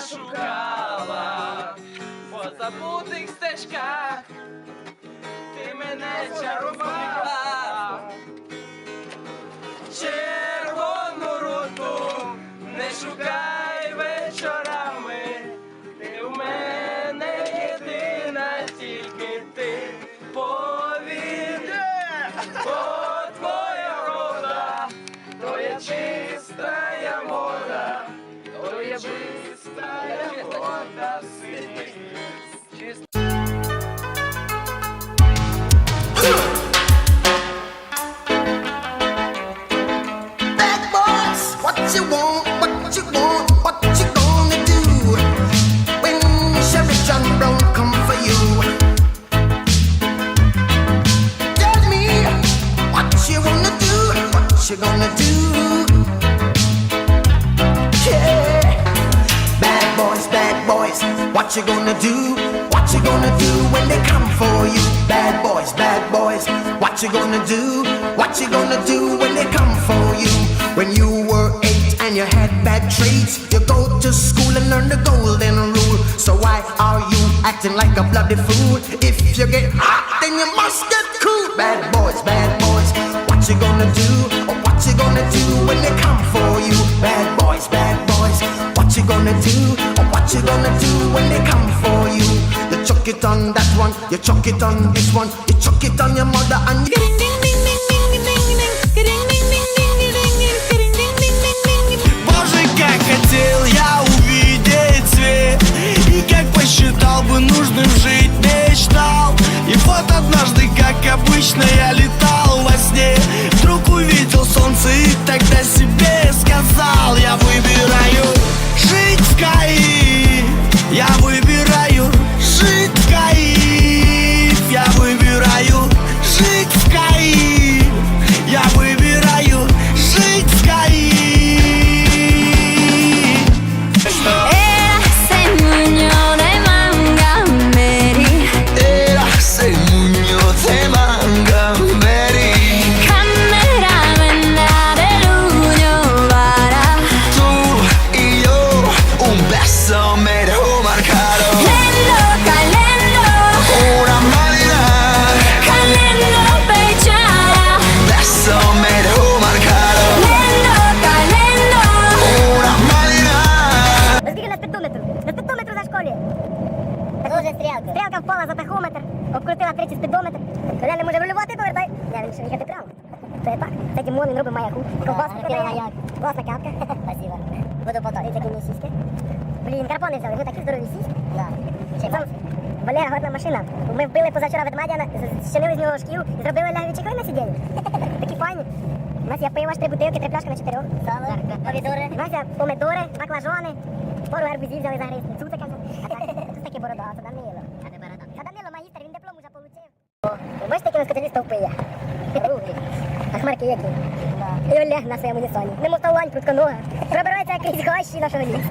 шукала по забутих стежках, ти мене чарувала. What you gonna do? What you gonna do when they come for you? Bad boys, bad boys, what you gonna do? What you gonna do when they come for you? When you were eight and you had bad traits, you go to school and learn the golden rule. So why are you acting like a bloody fool? If you get hot, then you must get cool. Bad boys, bad boys, what you gonna do? What you gonna do when they come for you? Bad boys, bad boys, what you gonna do? What you gonna do when they come for you? You chuck it on that one, you chuck it on this one, you chuck it on your mother and you. Стрілка. Впала за тахометр, обкрутила тричі спідометр. Коля не може рулювати, повертай. Я він ще їхати прямо. Це так. Це Дімон, він робить маяку. Ковбаска продає. Класна капка. Спасибо. Буду потом. Такі мені сіськи. Блін, карпони взяли, ви такі здорові сіськи. Да. Валера, годна машина. Ми вбили позавчора ведмедя, зчинили з нього шків і зробили чехли на сидінні. Такі файні. У нас є пиво, три бутилки, три пляшки на чотирьох. Сало, помідори. У нас є помидори, баклажани, пару гарбузів взяли загризти. Цуцика. А нас котлі? А хмарки які? І Олег на своєму лісоні. Немов та лань крутконога. Пробирається якийсь гащі нашого лісу.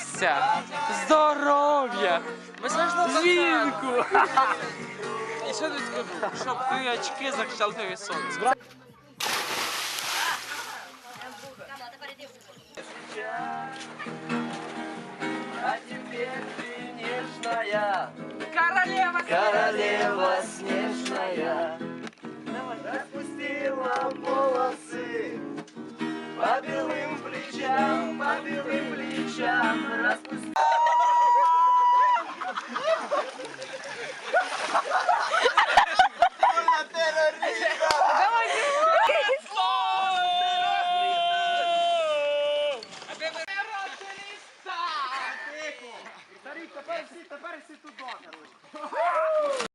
щастя, здоров'я, вінку. І що тут скажу? Щоб твої очки захищали тебе від сонця. А теперь ты нежная, Королева! королева снежная, распустила волосы по белым плечам, That's